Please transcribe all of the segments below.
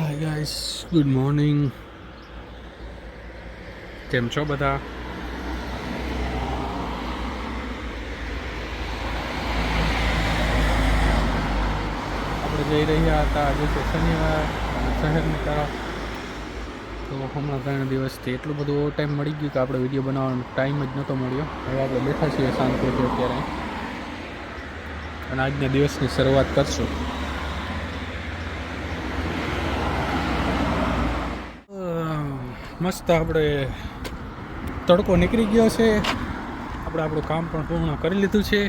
Hi guys good morning કેમ છો બધા? આપણે જઈ રહ્યા હતા આજે છે શનિવાર શહેરની તરફ. તો હમણાં ત્રણ દિવસથી એટલું બધું ઓવર ટાઈમ મળી ગયું કે આપણે વીડિયો બનાવવાનો ટાઈમ જ નહોતો મળ્યો. હવે આપણે બેઠા છીએ શાંતિથી અત્યારે. અને આજના દિવસની શરૂઆત કરશું અમ, મસ્ત આપણે તડકો નીકળી ગયો છે. આપણે આપણું કામ પણ પૂર્ણ કરી લીધું છે.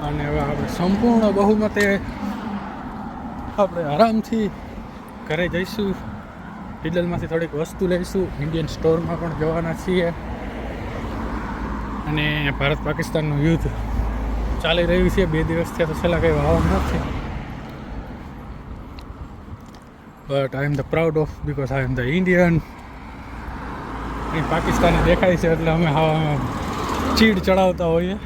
અને હવે આપણે સંપૂર્ણ બહુમતે આપણે આરામથી ઘરે જઈશું. ડીલરમાંથી થોડીક વસ્તુ લઈશું. ઇન્ડિયન સ્ટોરમાં પણ જવાના છીએ. અને ભારત પાકિસ્તાનનું યુદ્ધ ચાલી રહ્યું છે. બે દિવસથી તો છેલ્લા કંઈ વાવવાનું નથી but I am the proud of because I am the Indian એ પાકિસ્તાની દેખાય છે એટલે અમે ચીડ ચડાવતા હોઈએ.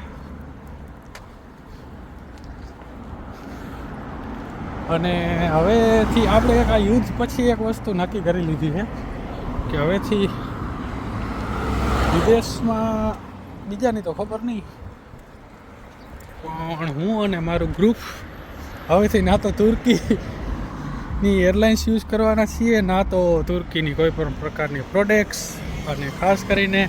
અને હવેથી આપણે એક આ યુદ્ધ પછી એક વસ્તુ નક્કી કરી લીધી છે કે હવેથી વિદેશમાં બીજાની તો ખબર નહીં. પણ હું અને મારું ગ્રુપ હવેથી ના તો તુર્કીની એરલાઇન્સ યુઝ કરવાના છીએ, ના તો તુર્કીની કોઈ પણ પ્રકારની પ્રોડક્ટ્સ અને ખાસ કરીને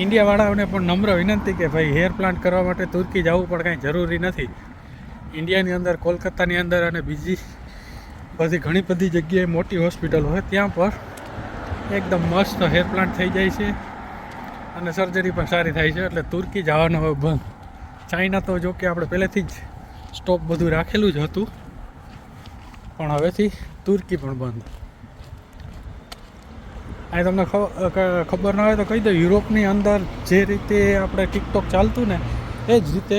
ઇન્ડિયાવાળાઓને પણ નમ્ર વિનંતી કે ભાઈ હેર પ્લાન્ટ કરવા માટે તુર્કી જવું પણ કાંઈ જરૂરી નથી. ઇન્ડિયાની અંદર, કોલકાતાની અંદર અને બીજી બધી ઘણી બધી જગ્યાએ મોટી હોસ્પિટલ હોય ત્યાં પર એકદમ મસ્ત હેર પ્લાન્ટ થઈ જાય છે અને સર્જરી પણ સારી થાય છે. એટલે તુર્કી જવાનું હવે બંધ. ચાઇના તો જો કે આપણે પહેલેથી જ સ્ટોપ બધું રાખેલું જ હતું. પણ હવેથી તુર્કી પણ બંધ. અહીં તમને ખબર ના હોય તો કહી દઉં, યુરોપની અંદર જે રીતે આપણે ટિકટોક ચાલતું ને, એ જ રીતે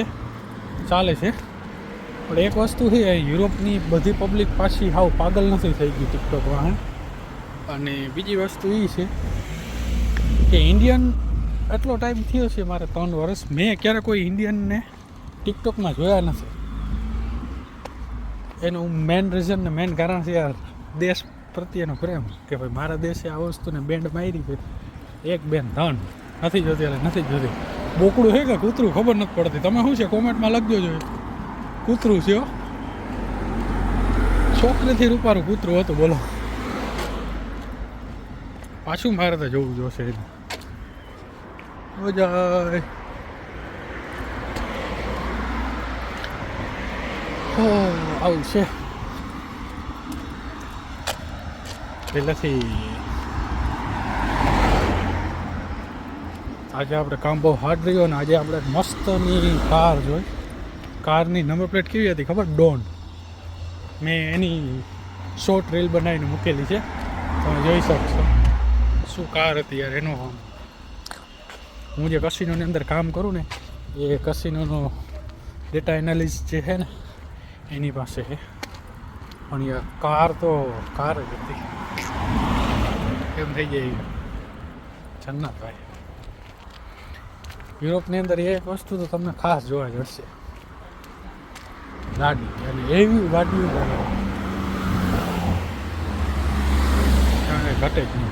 ચાલે છે. પણ એક વસ્તુ છે યુરોપની બધી પબ્લિક પાછી હાવ પાગલ નથી થઈ ગઈ ટિકટોકમાં અને બીજી વસ્તુ એ છે કે ઇન્ડિયન એટલો ટાઈમ થયો છે મારે ત્રણ વર્ષ, મેં ક્યારે કોઈ ઇન્ડિયનને ટિકટોકમાં જોયા નથી. એનું મેન રીઝન ને મેન કારણ છે યાર, દેશ પ્રત્યેનો પ્રેમ કે ભાઈ મારા દેશે આ વસ્તુને બેન્ડ મારી છે. એક બેન ધન. નથી જોતી એટલે નથી જોતી. બોકડું છે કે કૂતરું? ખબર નથી પડતી. તમે શું છે? કોમેન્ટમાં લખજો જોઈએ કૂતરું છે છોકરીથી રૂપારું કૂતરું હતું, બોલો. પાછું મારે તો જોવું જોશે જાય. આવું છે. પહેલાંથી આજે આપણે કામ બહુ હાર્ડ રહ્યો ને આજે આપણે મસ્તની કાર જોઈ. કારની નંબર પ્લેટ કેવી હતી ખબર? ડોન મેં એની શોર્ટ રીલ બનાવીને મૂકેલી છે. તમે જોઈ શકશો. શું કાર હતી યાર એનો હું જે કસિનોની અંદર કામ કરું ને, એ કસિનોનો ડેટા એનાલિસ જે છે ને, એની પાસે છે. પણ યાર કાર તો કાર જ હતી. એમ થઈ જાય જન્નત ભાઈ. યુરોપની અંદર એક વસ્તુ તો તમને ખાસ જોવા જશે ગાડી અને એવી ગાડીઓ ઘટે નહીં.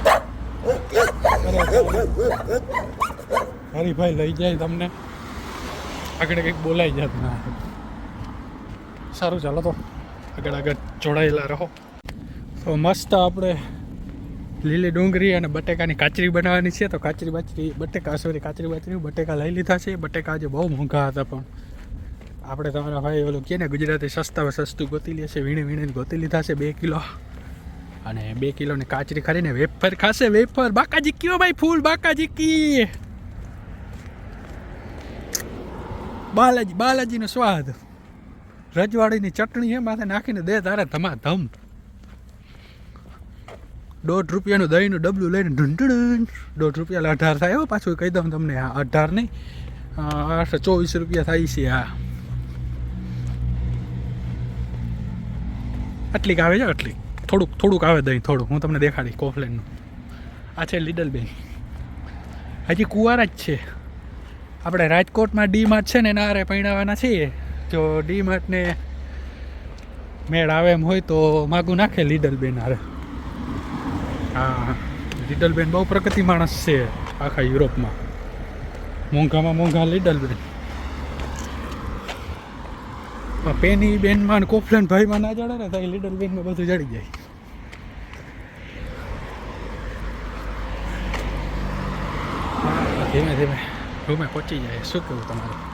હરીભાઈ લઈ જાય તમને. આગળ કંઈક બોલાઈ જાત ના. સારું, ચાલો તો. આગળ આગળ જોડાયેલા રહો. તો મસ્ત આપણે લીલી ડુંગળી અને બટેકાની કાચરી બનાવવાની છે. તો કાચરી બાચરી, બટેકા સોરી કાચરી બાચરી, બટેકા લઈ લીધા છે. બટેકા આજે બહુ મોંઘા હતા પણ આપણે તમારા ભાઈ ઓલું કહે ને, ગુજરાતી સસ્તામાં સસ્તું ગોતી લે છે, વીણી વીણીને ગોતી લીધા છે બે કિલો. અને બે કિલોની કાચરી ખાઈને વેફર ખાશે, વેફર. બાકાજી કયો ભાઈ ફૂલ, બાકાજી કી? બાલાજી, બાલાજીનો સ્વાદ. રજવાડીની ચટણી છે માથે નાખીને દે તારે ધમા ધમ દોઢ રૂપિયાનું દહીંનું ડબલું લઈને ઢૂંઢણ દોઢ રૂપિયા અઢાર થાય હો, પાછું કહી દઉં તમને હા, અઢાર નહીં. આઠ ચોવીસ રૂપિયા થાય છે હા. આટલીક આવે છે, આટલી. થોડુંક થોડુંક આવે દહીં, થોડુંક. હું તમને દેખાડી કોફલેનનું. આ છે લીડલ બેન. હજી કુંવારા જ છે. આપણે રાજકોટમાં ડી માર્ટ છે ને, એના હારે પૈણાવાના છીએ. જો ડી માર્ટને મેળ આવે એમ હોય તો માગું નાખે લીડલ બેન હારે. હા. લિડલ બેન બહુ પ્રગતિ માણસ છે આખા યુરોપમાં. મોંઘામાં મોંઘા લિડલ બેન પેની બેનમાં કોફલેન ભાઈમાં ના જડે ને તો એ લિટલ બેનમાં બધું જડી જાય. ધીમે ધીમે રૂમે પહોંચી જાય. શું કેવું તમારું?